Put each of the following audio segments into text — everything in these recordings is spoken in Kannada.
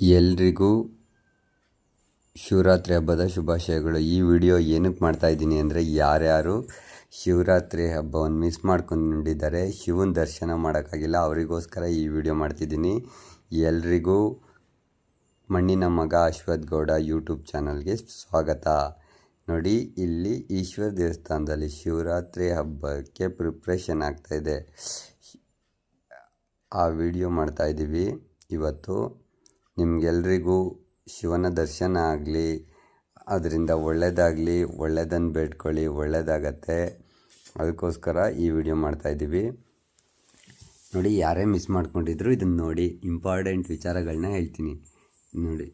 ಎಲ್ರಿಗೂ ಶಿವರಾತ್ರಿ ಹಬ್ಬದ ಶುಭಾಶಯಗಳು. ಈ ವಿಡಿಯೋ ಏನಕ್ಕೆ ಮಾಡ್ತಾ ಇದ್ದೀನಿ ಅಂದರೆ ಯಾರ್ಯಾರು ಶಿವರಾತ್ರಿ ಹಬ್ಬವನ್ನು ಮಿಸ್ ಮಾಡ್ಕೊಂಡಿದ್ದಾರೆ ಶಿವನ ದರ್ಶನ ಮಾಡೋಕ್ಕಾಗಿಲ್ಲ, ಅವರಿಗೋಸ್ಕರ ಈ ವಿಡಿಯೋ ಮಾಡ್ತಿದ್ದೀನಿ. ಎಲ್ರಿಗೂ ಮಣ್ಣಿನ ಮಗ ಅಶ್ವಥ್ ಗೌಡ ಯೂಟ್ಯೂಬ್ ಚಾನಲ್ಗೆ ಸ್ವಾಗತ. ನೋಡಿ, ಇಲ್ಲಿ ಈಶ್ವರ ದೇವಸ್ಥಾನದಲ್ಲಿ ಶಿವರಾತ್ರಿ ಹಬ್ಬಕ್ಕೆ ಪ್ರಿಪ್ರೇಷನ್ ಆಗ್ತಾಯಿದೆ ಆ ವಿಡಿಯೋ ಮಾಡ್ತಾಯಿದ್ದೀವಿ ಇವತ್ತು ನಿಮಗೆಲ್ರಿಗೂ ಶಿವನ ದರ್ಶನ ಆಗಲಿ, ಅದರಿಂದ ಒಳ್ಳೆಯದಾಗಲಿ ಒಳ್ಳೆಯದನ್ನು ಬೇಡ್ಕೊಳ್ಳಿ ಒಳ್ಳೆಯದಾಗತ್ತೆ ಅದಕ್ಕೋಸ್ಕರ ಈ ವಿಡಿಯೋ ಮಾಡ್ತಾಯಿದ್ದೀವಿ ನೋಡಿ, ಯಾರೇ ಮಿಸ್ ಮಾಡ್ಕೊಂಡಿದ್ರು ಇದನ್ನು ನೋಡಿ, ಇಂಪಾರ್ಟೆಂಟ್ ವಿಚಾರಗಳನ್ನ ಹೇಳ್ತೀನಿ. ನೋಡಿ.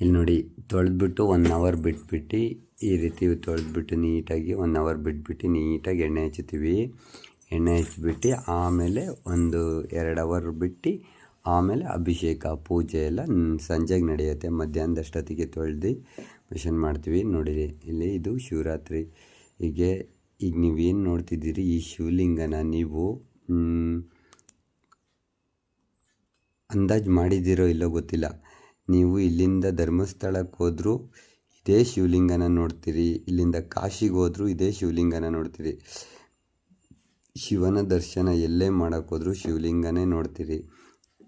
ಇಲ್ಲಿ ನೋಡಿ, ತೊಳೆದ್ಬಿಟ್ಟು ಒನ್ ಅವರ್ ಬಿಟ್ಬಿಟ್ಟು ಈ ರೀತಿ ತೊಳೆದ್ಬಿಟ್ಟು ನೀಟಾಗಿ, ಒನ್ ಅವರ್ ಬಿಟ್ಬಿಟ್ಟು ನೀಟಾಗಿ ಎಣ್ಣೆ ಹಚ್ತೀವಿ ಎಣ್ಣೆ ಹಚ್ಚಿಬಿಟ್ಟು ಆಮೇಲೆ ಒಂದು ಎರಡು ಅವರ್ ಬಿಟ್ಟು, ಆಮೇಲೆ ಅಭಿಷೇಕ, ಪೂಜೆ ಎಲ್ಲ ಸಂಜೆಗೆ ನಡೆಯುತ್ತೆ. ಮಧ್ಯಾಹ್ನದಷ್ಟೊತ್ತಿಗೆ ತೊಳೆದು ಮಿಷನ್ ಮಾಡ್ತೀವಿ. ನೋಡಿರಿ, ಇಲ್ಲಿ ಇದು ಶಿವರಾತ್ರಿ. ಹೀಗೆ, ಈಗ ನೀವೇನು ನೋಡ್ತಿದ್ದೀರಿ? ಈ ಶಿವಲಿಂಗನ ನೀವು ಅಂದಾಜು ಮಾಡಿದ್ದೀರೋ ಇಲ್ಲೋ ಗೊತ್ತಿಲ್ಲ. ನೀವು ಇಲ್ಲಿಂದ ಧರ್ಮಸ್ಥಳಕ್ಕೆ ಹೋದರೂ ಇದೇ ಶಿವಲಿಂಗನ ನೋಡ್ತೀರಿ. ಇಲ್ಲಿಂದ ಕಾಶಿಗೆ ಹೋದರೂ ಇದೇ ಶಿವಲಿಂಗನ ನೋಡ್ತೀರಿ. ಶಿವನ ದರ್ಶನ ಎಲ್ಲೇ ಮಾಡೋಕ್ಕೆ ಹೋದರೂ ಶಿವಲಿಂಗನೇ ನೋಡ್ತೀರಿ.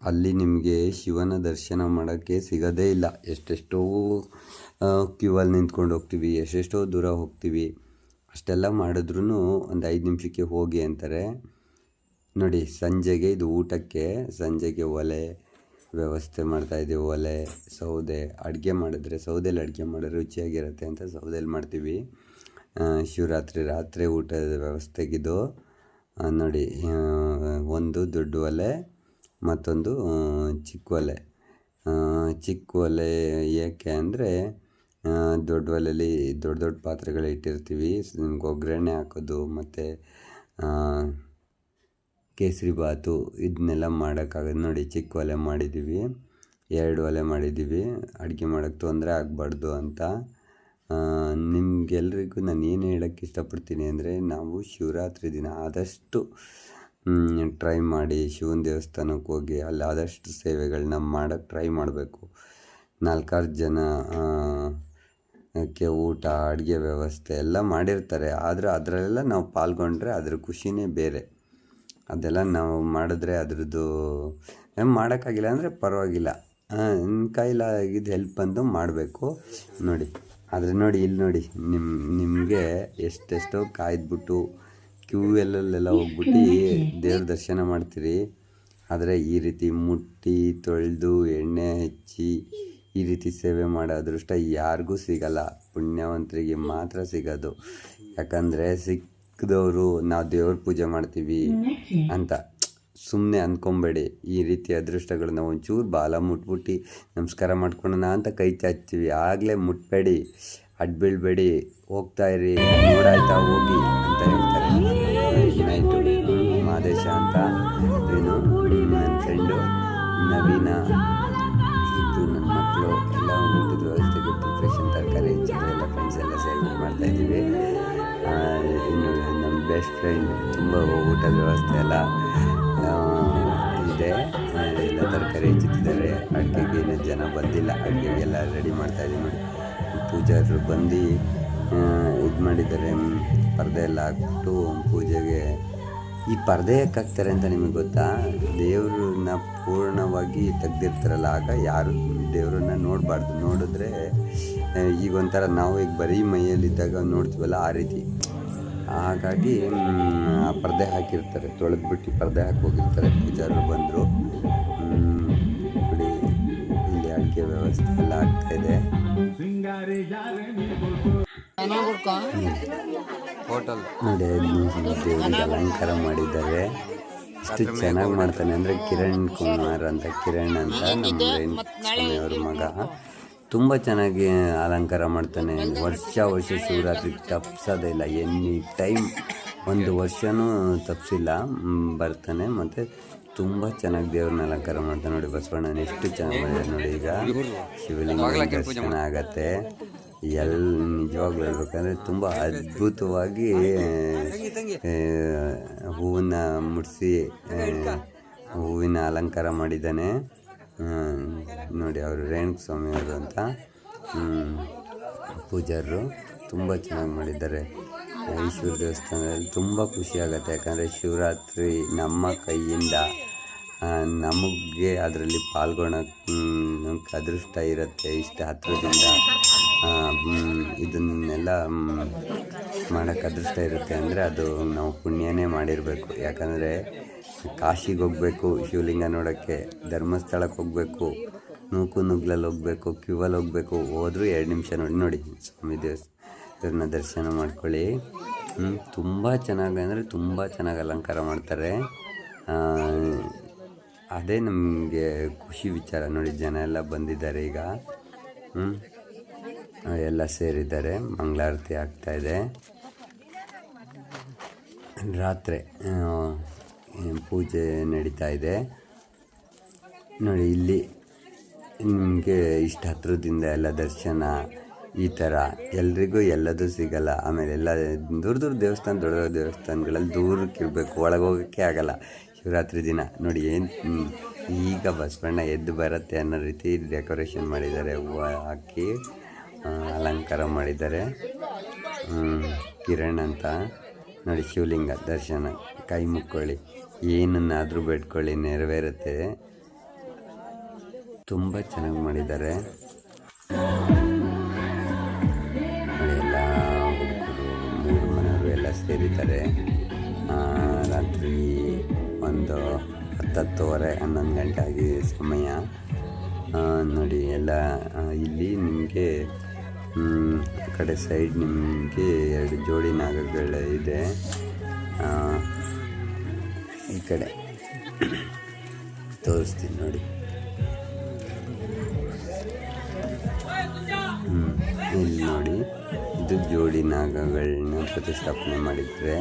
ಅಲ್ಲಿ ನಿಮಗೆ ಶಿವನ ದರ್ಶನ ಮಾಡೋಕ್ಕೆ ಸಿಗೋದೇ ಇಲ್ಲ. ಎಷ್ಟೆಷ್ಟೋ ಕ್ಯೂ ಅಲ್ಲಿ ನಿಂತ್ಕೊಂಡು ಹೋಗ್ತೀವಿ, ಎಷ್ಟೆಷ್ಟೋ ದೂರ ಹೋಗ್ತೀವಿ. ಅಷ್ಟೆಲ್ಲ ಮಾಡಿದ್ರೂ ಒಂದು ಐದು ನಿಮಿಷಕ್ಕೆ ಹೋಗಿ ಅಂತಾರೆ. ನೋಡಿ, ಸಂಜೆಗೆ ಇದು ಊಟಕ್ಕೆ, ಸಂಜೆಗೆ ಒಲೆ ವ್ಯವಸ್ಥೆ ಮಾಡ್ತಾಯಿದ್ದೀವಿ ಒಲೆ, ಸೌದೆ, ಅಡುಗೆ ಮಾಡಿದ್ರೆ ಸೌದೆಯಲ್ಲಿ ಅಡುಗೆ ಮಾಡಿದ್ರೆ ರುಚಿಯಾಗಿರುತ್ತೆ ಅಂತ ಸೌದೆಯಲ್ಲಿ ಮಾಡ್ತೀವಿ. ಶಿವರಾತ್ರಿ ರಾತ್ರಿ ಊಟದ ವ್ಯವಸ್ಥೆಗಿದು. ನೋಡಿ ಒಂದು ದೊಡ್ಡ ಒಲೆ, ಮತ್ತೊಂದು ಚಿಕ್ಕ ಒಲೆ. ಚಿಕ್ಕ ಒಲೆ ಏಕೆ ಅಂದರೆ ದೊಡ್ಡ ಒಲೆಯಲ್ಲಿ ದೊಡ್ಡ ದೊಡ್ಡ ಪಾತ್ರೆಗಳು ಇಟ್ಟಿರ್ತೀವಿ. ಒಗ್ಗರಣೆ ಹಾಕೋದು, ಮತ್ತು ಕೇಸರಿ ಬಾತು ಇದನ್ನೆಲ್ಲ ಮಾಡೋಕ್ಕಾಗೋದು ನೋಡಿ, ಚಿಕ್ಕ ಒಲೆ ಮಾಡಿದ್ದೀವಿ ಎರಡು ಒಲೆ ಮಾಡಿದ್ದೀವಿ ಅಡುಗೆ ಮಾಡೋಕ್ಕೆ ತೊಂದರೆ ಆಗಬಾರ್ದು ಅಂತ. ನಿಮಗೆಲ್ರಿಗೂ ನಾನು ಏನು ಹೇಳೋಕ್ಕೆ ಇಷ್ಟಪಡ್ತೀನಿ ಅಂದರೆ ನಾವು ಶಿವರಾತ್ರಿ ದಿನ ಆದಷ್ಟು ಟ್ರೈ ಮಾಡಿ ಶಿವನ ದೇವಸ್ಥಾನಕ್ಕೆ ಹೋಗಿ ಅಲ್ಲಿ ಆದಷ್ಟು ಸೇವೆಗಳನ್ನ ಮಾಡೋಕ್ಕೆ ಟ್ರೈ ಮಾಡಬೇಕು. ನಾಲ್ಕಾರು ಜನ ಕ್ಕೆ ಊಟ, ಅಡುಗೆ ವ್ಯವಸ್ಥೆ ಎಲ್ಲ ಮಾಡಿರ್ತಾರೆ. ಆದರೆ ಅದರಲ್ಲೆಲ್ಲ ನಾವು ಪಾಲ್ಗೊಂಡ್ರೆ ಅದ್ರ ಖುಷಿನೇ ಬೇರೆ. ಅದೆಲ್ಲ ನಾವು ಮಾಡಿದ್ರೆ ಅದ್ರದ್ದು ಮಾಡೋಕ್ಕಾಗಿಲ್ಲ ಅಂದರೆ ಪರವಾಗಿಲ್ಲ. ಕೈಲಾಗಿದ್ದು ಹೆಲ್ಪ್ ಬಂದು ಮಾಡಬೇಕು. ನೋಡಿ. ಆದರೆ ನೋಡಿ ಇಲ್ಲಿ ನೋಡಿ ನಿಮ್ಮ ನಿಮಗೆ ಎಷ್ಟೆಷ್ಟೋ ಕಾಯ್ದುಬಿಟ್ಟು ಕ್ಯೂ ಎಲ್ಲೆಲ್ಲ ಹೋಗ್ಬಿಟ್ಟು ದೇವ್ರ ದರ್ಶನ ಮಾಡ್ತೀರಿ. ಆದರೆ ಈ ರೀತಿ ಮುಟ್ಟಿ ತೊಳೆದು ಎಣ್ಣೆ ಹಚ್ಚಿ ಈ ರೀತಿ ಸೇವೆ ಮಾಡೋ ಅದೃಷ್ಟ ಯಾರಿಗೂ ಸಿಗಲ್ಲ. ಪುಣ್ಯವಂತರಿಗೆ ಮಾತ್ರ ಸಿಗೋದು. ಯಾಕಂದರೆ ಸಿಕ್ಕದವರು ನಾವು ದೇವ್ರ ಪೂಜೆ ಮಾಡ್ತೀವಿ ಅಂತ. ಸುಮ್ಮನೆ ಅಂದ್ಕೊಂಬೇಡಿ ಈ ರೀತಿ ಅದೃಷ್ಟಗಳನ್ನ ಒಂಚೂರು ಬಾಲ ಮುಟ್ಬಿಟ್ಟು ನಮಸ್ಕಾರ ಮಾಡ್ಕೊಳೋಣ ಅಂತ ಕೈ ಚಾಚ್ತೀವಿ. ಆಗಲೇ ಮುಟ್ಬೇಡಿ, ಅಡ್ಬೀಳ್ಬೇಡಿ, ಹೋಗ್ತಾ ಇರಿ, ನೋಡಾಯ್ತಾ ಹೋಗಿ ಅಂತ ಹೇಳ್ತಾರೆ. ನೈಟು ಮಾದೇಶ ಅಂತ ಏನು? ನನ್ನ ಫ್ರೆಂಡು, ನವೀನ ಇದ್ದು ನನ್ನ ಮಕ್ಕಳು ಎಲ್ಲ ಊಟದ ವ್ಯವಸ್ಥೆಗೆ ಪ್ರಿಪ್ರೇಷನ್ ತರಕಾರಿ ಎಲ್ಲ ಫ್ರೆಂಡ್ಸ್ ಎಲ್ಲ ಸೇರಿ ಮಾಡ್ತಾಯಿದ್ದೀವಿ ಇನ್ನು ನಮ್ಮ ಬೆಸ್ಟ್ ಫ್ರೆಂಡ್ ತುಂಬ ಊಟದ ವ್ಯವಸ್ಥೆ ಎಲ್ಲ ಇದೆ. ಎಲ್ಲ ತರಕಾರಿ ಹೆಚ್ಚುತ್ತಿದ್ದಾರೆ. ಅಡುಗೆಗೆ ಜನ ಬಂದಿಲ್ಲ. ಅಡುಗೆಗೆಲ್ಲ ರೆಡಿ ಮಾಡ್ತಾಯಿದ್ದೀವಿ ನೋಡಿ. ಪೂಜಾರರು ಬಂದು ಇದು ಮಾಡಿದ್ದಾರೆ. ಪರದೆ ಎಲ್ಲ ಹಾಕ್ಬಿಟ್ಟು ಪೂಜೆಗೆ ಈ ಪರದೆ ಹಾಕ್ತಾರೆ ಅಂತ ನಿಮಗೆ ಗೊತ್ತಾ? ದೇವ್ರನ್ನ ಪೂರ್ಣವಾಗಿ ತೆಗ್ದಿರ್ತಾರಲ್ಲ, ಆಗ ಯಾರು ದೇವ್ರನ್ನ ನೋಡಬಾರ್ದು. ನೋಡಿದ್ರೆ ಈಗ ಒಂಥರ ನಾವು ಈಗ ಬರೀ ಮೈಯಲ್ಲಿದ್ದಾಗ ನೋಡ್ತೀವಲ್ಲ, ಆ ರೀತಿ. ಹಾಗಾಗಿ ಪರದೆ ಹಾಕಿರ್ತಾರೆ ಹಾಕಿರ್ತಾರೆ ತೊಳೆದ್ಬಿಟ್ಟು ಪರದೆ ಹಾಕಿ ಹೋಗಿರ್ತಾರೆ ಪೂಜಾರರು ಬಂದರು. ಬಿಡಿ ಇಲ್ಲಿ ಅಡುಗೆ ವ್ಯವಸ್ಥೆ ಎಲ್ಲ ಇದೆ. ಹೋಟೆಲ್. ನೋಡಿ ದೇವರಿಗೆ ಅಲಂಕಾರ ಮಾಡಿದ್ದಾರೆ. ಎಷ್ಟು ಚೆನ್ನಾಗಿ ಮಾಡ್ತಾನೆ ಅಂದರೆ ಕಿರಣ್ ಕುಮಾರ್ ಅಂತ ಕಿರಣ್ ಅಂತ ನಮ್ಮ ರೇಣುಸ್ವಾಮಿಯವ್ರ ಮಗ. ತುಂಬ ಚೆನ್ನಾಗಿ ಅಲಂಕಾರ ಮಾಡ್ತಾನೆ. ವರ್ಷ ವರ್ಷ ಶಿವರಾತ್ರಿ ತಪ್ಸೋದೇ ಇಲ್ಲ. ಎನಿ ಟೈಮ್ ಒಂದು ವರ್ಷವೂ ತಪ್ಸಿಲ್ಲ. ಬರ್ತಾನೆ ಮತ್ತು ತುಂಬ ಚೆನ್ನಾಗಿ ದೇವ್ರನ್ನ ಅಲಂಕಾರ ಮಾಡ್ತಾನೆ ನೋಡಿ ಬಸವಣ್ಣನ. ಎಷ್ಟು ಚೆನ್ನಾಗಿ ಮಾಡಿದ್ದಾರೆ ನೋಡಿ ಈಗ. ಶಿವಲಿಂಗ ದರ್ಶನ ಆಗತ್ತೆ. ಎಲ್ ನಿಜವಾಗ್ಲೂ ಹೇಳ್ಬೇಕಂದ್ರೆ ತುಂಬ ಅದ್ಭುತವಾಗಿ ಹೂವನ್ನು ಮುಡಿಸಿ ಹೂವಿನ ಅಲಂಕಾರ ಮಾಡಿದ್ದಾನೆ. ನೋಡಿ ಅವರು ರೇಣುಕಸ್ವಾಮಿ ಅವರು ಅಂತ. ಪೂಜಾರರು ತುಂಬ ಚೆನ್ನಾಗಿ ಮಾಡಿದ್ದಾರೆ. ಈಶ್ವರ ದೇವಸ್ಥಾನದಲ್ಲಿ ತುಂಬ ಖುಷಿ ಯಾಕಂದರೆ ಶಿವರಾತ್ರಿ ನಮ್ಮ ಕೈಯಿಂದ ನಮಗೆ ಅದರಲ್ಲಿ ಪಾಲ್ಗೊಳ್ಳೋಕ್ಕೆ ಅದೃಷ್ಟ ಇರುತ್ತೆ ಇಷ್ಟು ಹತ್ತಿರದಿಂದ ಇದನ್ನೆಲ್ಲ ಮಾಡೋಕ್ಕೆ ಅದೃಷ್ಟ ಇರುತ್ತೆ ಅಂದರೆ ಅದು ನಾವು ಪುಣ್ಯನೇ ಮಾಡಿರಬೇಕು. ಯಾಕಂದರೆ ಕಾಶಿಗೆ ಹೋಗಬೇಕು, ಶಿವಲಿಂಗ ನೋಡೋಕ್ಕೆ ಧರ್ಮಸ್ಥಳಕ್ಕೆ ಹೋಗಬೇಕು, ನೂಕು ನುಗ್ಲಲ್ಲಿ ಹೋಗಬೇಕು ಕ್ಯೂವಲ್ಲಿ ಹೋಗಬೇಕು, ಹೋದರೂ ಎರಡು ನಿಮಿಷ ನೋಡಿ ನೋಡಿ ಸ್ವಾಮಿ ದೇವಸ್ಥಾನ ದರ್ಶನ ಮಾಡ್ಕೊಳ್ಳಿ. ತುಂಬ ಚೆನ್ನಾಗಿ, ಅಂದರೆ ತುಂಬ ಚೆನ್ನಾಗಿ ಅಲಂಕಾರ ಮಾಡ್ತಾರೆ. ಅದೇ ನಮಗೆ ಖುಷಿ ವಿಚಾರ ನೋಡಿ, ಜನ ಎಲ್ಲ ಬಂದಿದ್ದಾರೆ ಈಗ. ಎಲ್ಲ ಸೇರಿದ್ದಾರೆ, ಮಂಗಳಾರತಿ ಆಗ್ತಾ ಇದೆ. ರಾತ್ರಿ ಪೂಜೆ ನಡೀತಾ ಇದೆ. ನೋಡಿ, ಇಲ್ಲಿ ನಿಮಗೆ ಇಷ್ಟು ಹತ್ರದಿಂದ ಎಲ್ಲ ದರ್ಶನ ಈ ಥರ ಎಲ್ರಿಗೂ ಎಲ್ಲದೂ ಸಿಗಲ್ಲ. ಆಮೇಲೆ ಎಲ್ಲ ದೂರ ದೂರ ದೇವಸ್ಥಾನ, ದೊಡ್ಡ ದೊಡ್ಡ ದೇವಸ್ಥಾನಗಳಲ್ಲಿ ದೂರಕ್ಕೆ ಇರಬೇಕು. ಒಳಗೆ ಹೋಗೋಕ್ಕೆ ಆಗಲ್ಲ. ಶಿವರಾತ್ರಿ ದಿನ. ನೋಡಿ, ಏನು ಈಗ ಬಸವಣ್ಣ ಎದ್ದು ಬರುತ್ತೆ ಅನ್ನೋ ರೀತಿ ಡೆಕೋರೇಷನ್ ಮಾಡಿದ್ದಾರೆ. ಹೂವು ಹಾಕಿ ಅಲಂಕಾರ ಮಾಡಿದ್ದಾರೆ. ಕಿರಣ್ ಅಂತ. ನೋಡಿ, ಶಿವಲಿಂಗ ದರ್ಶನ. ಕೈ ಮುಕ್ಕೊಳ್ಳಿ. ಏನನ್ನಾದರೂ ಬೇಡ್ಕೊಳ್ಳಿ, ನೆರವೇರುತ್ತೆ. ತುಂಬ ಚೆನ್ನಾಗಿ ಮಾಡಿದ್ದಾರೆ. ಎಲ್ಲ ಹುಡುಗರು, ಮೂರು ಮನೆಯವರು ಎಲ್ಲ ಸೇರಿದ್ದಾರೆ. ರಾತ್ರಿ ಒಂದು ಹತ್ತತ್ತುವರೆ ಹನ್ನೊಂದು ಗಂಟೆ ಆಗಿ ಸಮಯ ನೋಡಿ, ಎಲ್ಲ ಇಲ್ಲಿ ನಿಮಗೆ ಆ ಕಡೆ ಸೈಡ್ ನಿಮಗೆ ಎರಡು ಜೋಡಿ ನಾಗಗಳು ಇದೆ ಈ ಕಡೆ. ತೋರಿಸ್ತೀನಿ ನೋಡಿ. ಹ್ಞೂ ಇಲ್ಲಿ ನೋಡಿ. ಇದು ಜೋಡಿ ನಾಗಗಳನ್ನ ಪ್ರತಿಷ್ಠಾಪನೆ ಮಾಡಿದರೆ.